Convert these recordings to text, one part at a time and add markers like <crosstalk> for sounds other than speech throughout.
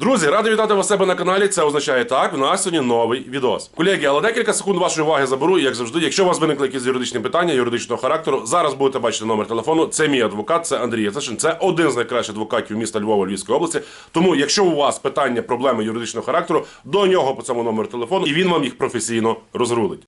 Друзі, радий вітати вас себе на каналі. Це означає так. В нас сьогодні новий відос. Колеги, але декілька секунд вашої уваги заберу. Як завжди, якщо у вас виникли якісь юридичні питання юридичного характеру, зараз будете бачити номер телефону. Це мій адвокат, це Андрій Яцешин. Це один з найкращих адвокатів міста Львова Львівської області. Тому, якщо у вас питання, проблеми юридичного характеру, до нього по цьому номеру телефону, і він вам їх професійно розрулить.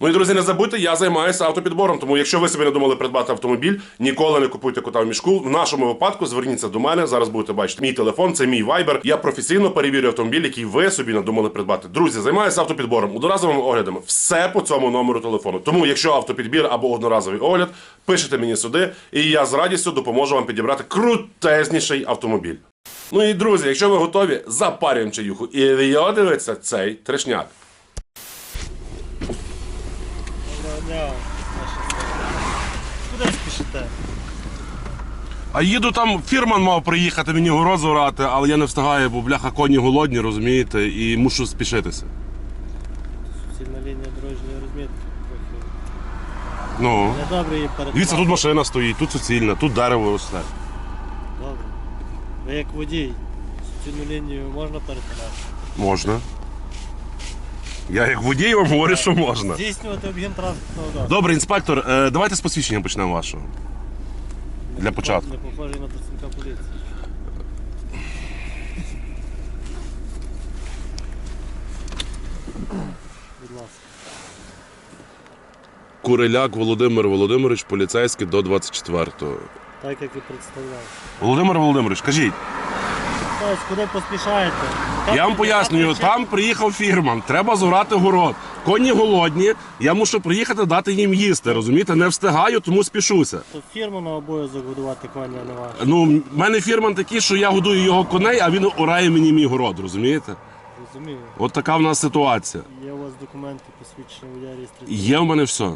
І друзі, не забудьте, я займаюся автопідбором. Тому, якщо ви собі не думали придбати автомобіль, ніколи не купуйте кота в мішку. В нашому випадку зверніться до мене. Зараз будете бачити мій телефон, це мій вайбер. Я професійно перевірю автомобіль, який ви собі надумали придбати. Друзі, займаюся автопідбором, одноразовими оглядами. Все по цьому номеру телефону. Тому, якщо автопідбір або одноразовий огляд, пишете мені сюди, і я з радістю допоможу вам підібрати крутезніший автомобіль. Ну і друзі, якщо ви готові, запарюємо чаюху і дивиться цей трешняк. Дня, наші Куди спішите? А їду там, фірман мав приїхати мені город зорати, але я не встигаю, бо бляха коні голодні, розумієте, і мушу спішитися. Суцільна лінія дорожньої розмітки. Ну. недобре її перед. Дивіться, тут машина стоїть, тут суцільна, тут дерево росте. Добре. Ви як водій, суцільну лінію можна перетинати? Можна. Я як водій вам говорю, що можна. Здійснювати обгін транспортного засобу. Добре, інспектор, е, давайте з посвідчення почнемо вашого. Для початку. Не похожий на працівника поліції. Будь ласка. Куриляк Володимир Володимирович, поліцейський до 24-го. Так як і представляв. Володимир Володимирович, кажіть, Ось, куди поспішаєте? я вам пояснюю, там приїхав фірман, треба зорати город. Коні голодні, я мушу приїхати дати їм їсти, розумієте? Не встигаю, тому спішуся. То фірму на обов'язок годувати коні, а не ваш. Ну, в мене фірман такий, що я годую його коней, а він орає мені мій город, розумієте? Розумію. От така в нас ситуація. Є у вас документи, посвідчення водія реєстрації. Є в мене все.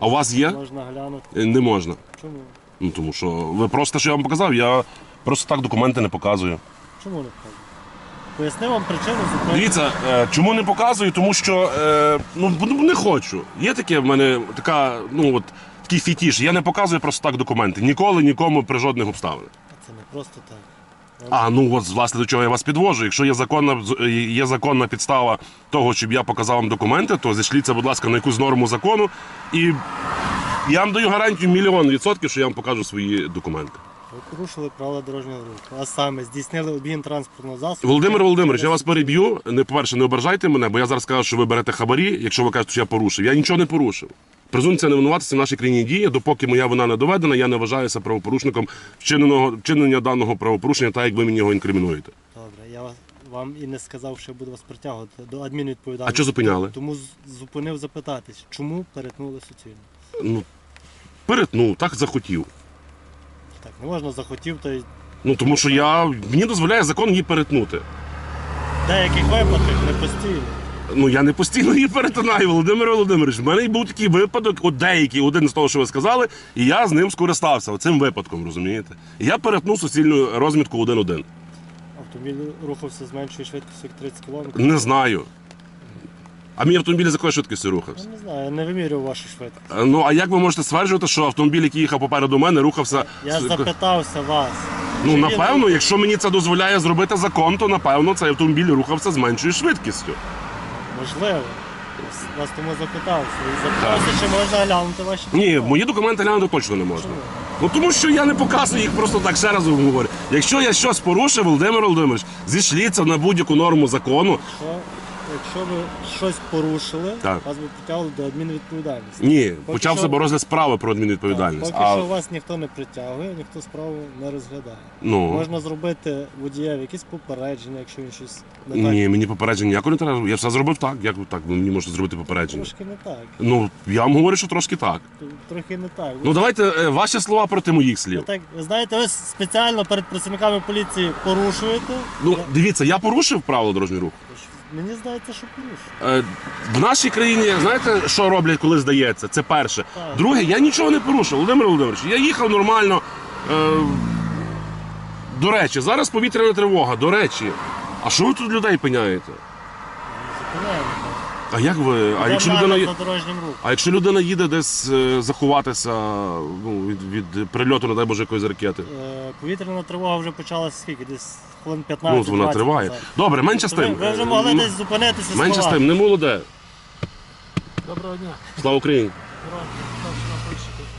А у вас є? Можна глянути. Е, Не можна. Чому? Ну тому що ви просто що я вам показав, я просто так документи не показую. Чому не вказано? Поясни вам причину зупинки. Дивіться, е, чому не показую? Тому що е, ну ну, не хочу. Є таке в мене така, ну от такий фітіш. Я не показую просто так документи. Ніколи нікому при жодних обставинах. Це не просто так. А ну от власне до чого я вас підвожу. Якщо є законна з- є законна підстава того, щоб я показав вам документи, то зійшліться, будь ласка, на якусь норму закону, і я вам даю гарантію мільйон відсотків, що я вам покажу свої документи. Ви порушили правила дорожнього руху. А саме здійснили обгін транспортного засобу. Володимир Володимирович, я вас переб'ю. Не по-перше, не ображайте мене, бо я зараз скажу, що ви берете хабарі, якщо ви кажете, що я порушив. Я нічого не порушив. Презумпція невинуватості в нашій країні діє, допоки моя вина не доведена, я не вважаюся правопорушником вчиненого вчинення даного правопорушення, так як ви мені його інкримінуєте. Добре, я вас- вам і не сказав, що я буду вас притягувати до адмінвідповідальності. А що зупиняли? Тому з- зупинив запитатись, чому перетнули суцільну. Ну, перетнув, так захотів. Не можна захотів, то й Ну тому що я мені дозволяє закон її перетнути. деяких випадках не постійно. Ну я не постійно її перетинаю, Володимир Володимирович. В мене був такий випадок, от деякий, один з того, що ви сказали, і я з ним скористався цим випадком, розумієте? Я перетнув суцільну розмітку 1-1. Автомобіль рухався з меншою швидкістю, як 30 км. Не знаю. А мій автомобіль з якою швидкістю Я рухався? не знаю, я не вимірював вашу швидкість. Е, Ну а як ви можете стверджувати, що автомобіль, який їхав попереду мене, рухався. Я з- запитався вас. Ну чи він напевно, якщо мені це дозволяє зробити закон, то напевно цей автомобіль рухався з меншою швидкістю. Можливо. Вас тому запитався. І запитався, чи можна глянути ваші Ні, документи. мої документи глянути точно не можна. Ну тому що я не показую їх просто так ще раз вам говорю. Якщо я щось порушив, Володимир Володимирович, зійшліться на будь-яку норму закону. Що, якщо ви щось порушили, Так. вас би притягли до адмінвідповідальності. Ні, Поки почав що- розгляд справи про Так, адмінвідповідальність. Поки А що вас ніхто не притягує, ніхто справу не розглядає. ну Можна зробити водієві якісь попередження, якщо він щось не так. ні, мені попередження ніякого не треба. Я все зробив так. Як так ви мені можете зробити попередження? Трошки не так. Ну я вам говорю, що трошки так. Трохи не так. Ну давайте е, ваші слова проти моїх Ви слів. так, знаєте, ви спеціально перед працівниками поліції порушуєте. Ну дивіться, я порушив правила дорожнього руху. Мені здається, що порушує. Е, В нашій країні знаєте, що роблять, коли здається? Це перше. Так. Друге, я нічого не порушив. Володимир Володимирович, я їхав нормально. Е, До речі, зараз повітряна тривога. До речі, а що ви тут людей пиняєте? Зупиняємо. А як ви? А якщо людина, є- за дорожнім рухом. а якщо людина їде десь е, заховатися ну, від, від прильоту, не дай Боже, якоїсь ракети? Е, Повітряна тривога вже почалася скільки? Десь хвилин 15 Ну, вона триває. назад. Добре, менше з То ви, тим. ви вже могли м- десь зупинитися. Менше з тим, не молоде. Доброго дня. Слава Україні.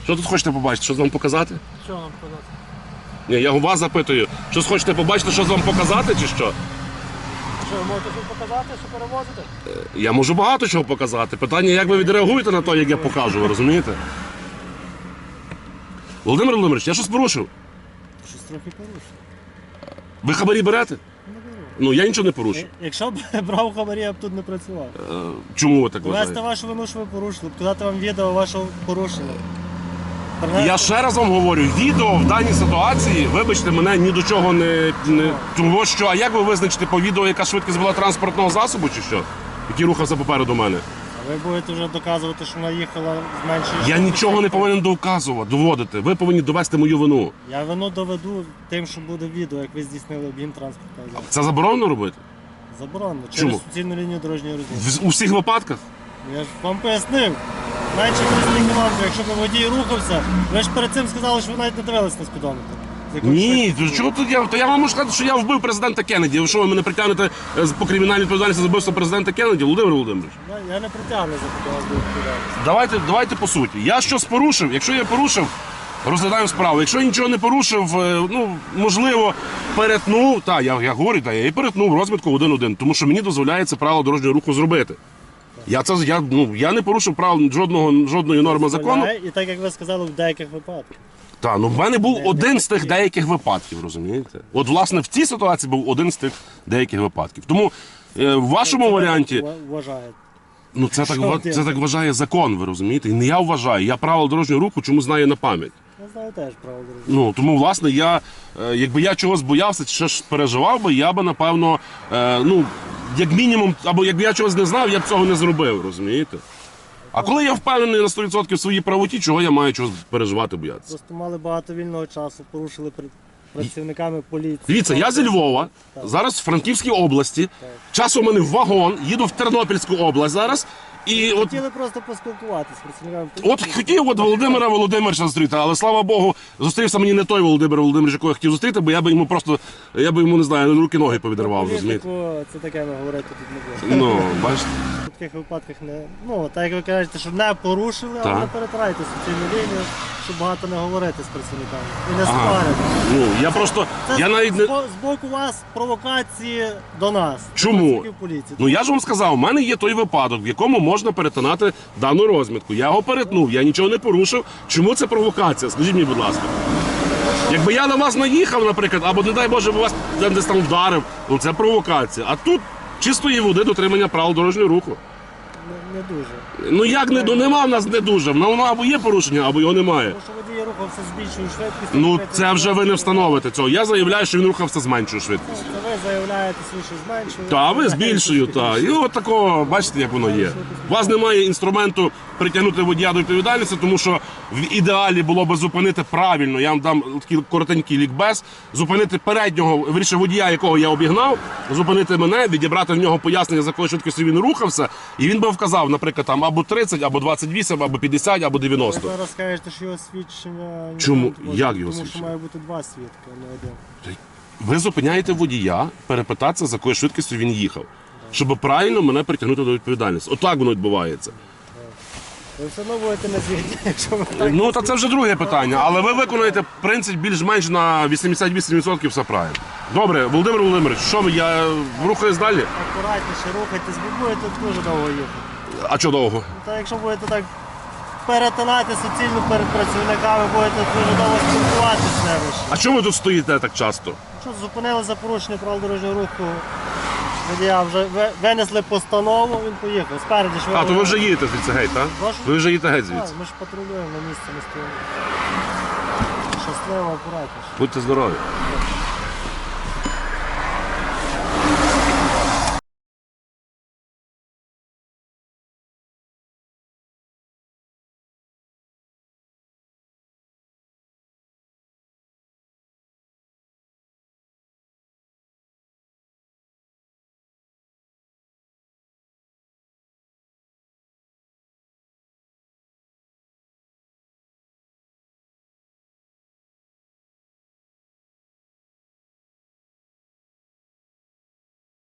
Що тут хочете побачити? Що вам показати? Що вам подати? Ні, я у вас запитую. Що хочете побачити, що вам показати, чи що? Що, ви можете щось показати, що перевозите? Я можу багато чого показати. Питання, як ви відреагуєте на те, як я покажу, ви розумієте? Володимир Володимирович, я щось порушив. Щось трохи порушив. Ви хабарі берете? Не беру. Ну я нічого не порушив. Е, Якщо б брав хабарі, я б тут не працював. Е, Чому ви так Довести вважаєте? вашу вину, що ви порушили, показати вам відео вашого порушення. Я ще раз вам говорю, відео в даній ситуації, вибачте, мене ні до чого не, не тому що. А як ви визначите по відео, яка швидкість була транспортного засобу, чи що? Який рухався попереду мене? Ви будете вже доказувати, що вона їхала з меншою Я швидкістю. нічого не повинен доказувати, доводити. Ви повинні довести мою вину. Я вину доведу тим, що буде відео, як ви здійснили об'єм транспортного засобу. Це заборонено робити? Заборонено. Через Чому? суцільну лінію дорожньої розмітки. В, у всіх випадках? Я ж вам пояснив. Менше 30 кілометрів, якщо б водій рухався, ви ж перед цим сказали, що ви навіть не дивились на спідометр. Ні, то чого тут я? То я вам можу сказати, що я вбив президента Кеннеді. Ви що ви мене притягнете е, по кримінальній відповідальності за вбивство президента Кеннеді, Володимир Володимирович? Я, я не притягну за підозру до відповідальності. Давайте, давайте по суті. Я щось порушив. Якщо я порушив, розглядаємо справу. Якщо я нічого не порушив, е, ну можливо, перетнув. Та я, я говорю, та я і перетнув розмітку 1-1, тому що мені дозволяється правило дорожнього руху зробити. Я це я, ну, я не порушив правил жодного жодної норми закону. Дозволяє, І так як ви сказали, в деяких випадках. Та ну в мене був Не- один не з тих деяких випадків, розумієте? От власне в цій ситуації був один з тих деяких випадків. Тому е, в вашому Це варіанті. так вважаєте. Ну це так ва- це так вважає закон, ви розумієте? І не я вважаю. Я правила дорожнього руху чому знаю на пам'ять. Я знаю теж дорожнього. Ну тому, власне, я е, якби я чогось боявся, чи щось переживав би, я би напевно, е, ну як мінімум, або якби я чогось не знав, я б цього не зробив, розумієте? А коли я впевнений на 100% в своїй правоті, чого я маю чогось переживати, боятися? Просто мали багато вільного часу, порушили перед працівниками поліції. Дивіться, я зі Львова, зараз в Франківській області. Часом у мене в вагон, їду в Тернопільську область зараз. І от Хотіли просто поспілкуватися з працівниками поліції. От хотів от Володимира Володимировича зустріти, але слава Богу, зустрівся мені не той Володимир Володимирович, якого я хотів зустріти, бо я би йому просто, я би йому не знаю, руки ноги повідривав, розумієте? Політику, це таке ми говорити тут не будемо. Ну, бачите. В таких випадках не. Ну, так як ви кажете, що не порушили, Так. але не перетирайте суцільну лінію, щоб багато не говорити з працівниками. І не Ага. спарити. Ну, я просто, Це я навіть не... з, бо- з боку вас провокації до нас. до Чому? працівників поліції. Ну я ж вам сказав, у мене є той випадок, в якому можна перетинати дану розмітку. Я його перетнув, я нічого не порушив. Чому це провокація? Скажіть мені, будь ласка. Якби я на вас наїхав, наприклад, або не дай Боже, би вас десь там вдарив, ну це провокація. А тут чистої води дотримання правил дорожнього руху. Не, дуже. Ну як не дуже? нема в нас не дуже. Воно або є порушення, або його немає. Тому що водій рухався з більшою швидкістю. Ну це вже ви не встановите цього. Я заявляю, що він рухався з меншою швидкістю. Ви заявляєте що зменшує. Та ви з більшою, та. І от такого, бачите, як воно є. У вас немає інструменту притягнути водія до відповідальності, тому що в ідеалі було би зупинити правильно. Я вам дам такий коротенький лікбез, зупинити переднього, вирішив водія, якого я обігнав, зупинити мене, відібрати в нього пояснення, за якою швидкістю він рухався, і він би вказав, наприклад, там або 30, або 28, або 50, або Ви 90. зараз скажете, що його свідчення... Чому? Як його Тому що має бути два свідки, а не один. Ви зупиняєте водія, перепитатися, за якою швидкістю він їхав, щоб правильно мене притягнути до відповідальності. Отак воно відбувається. Ви все одно будете на звіті, <laughs> якщо ви так... Ну, та це вже друге питання, але ви виконуєте принцип більш-менш на 88% все правильно. Добре, Володимир Володимирович, що я рухаюсь далі? Акуратніше рухайтесь, ви будете дуже довго їхати. А що довго? Та якщо будете так перетинати суцільно перед працівниками, будете дуже довго спілкуватися з ними. ще. А чому ви тут стоїте так часто? Що зупинили за порушення правил дорожнього руху, водія вже ви- винесли постанову, він поїхав. Спереді ж А, то ви вже їдете звідси геть, так? Прошу? Ви вже їдете геть Так, звідси. ми ж патрулюємо на місці, ми стоїмо. Щасливо, акуратніше. Будьте здорові.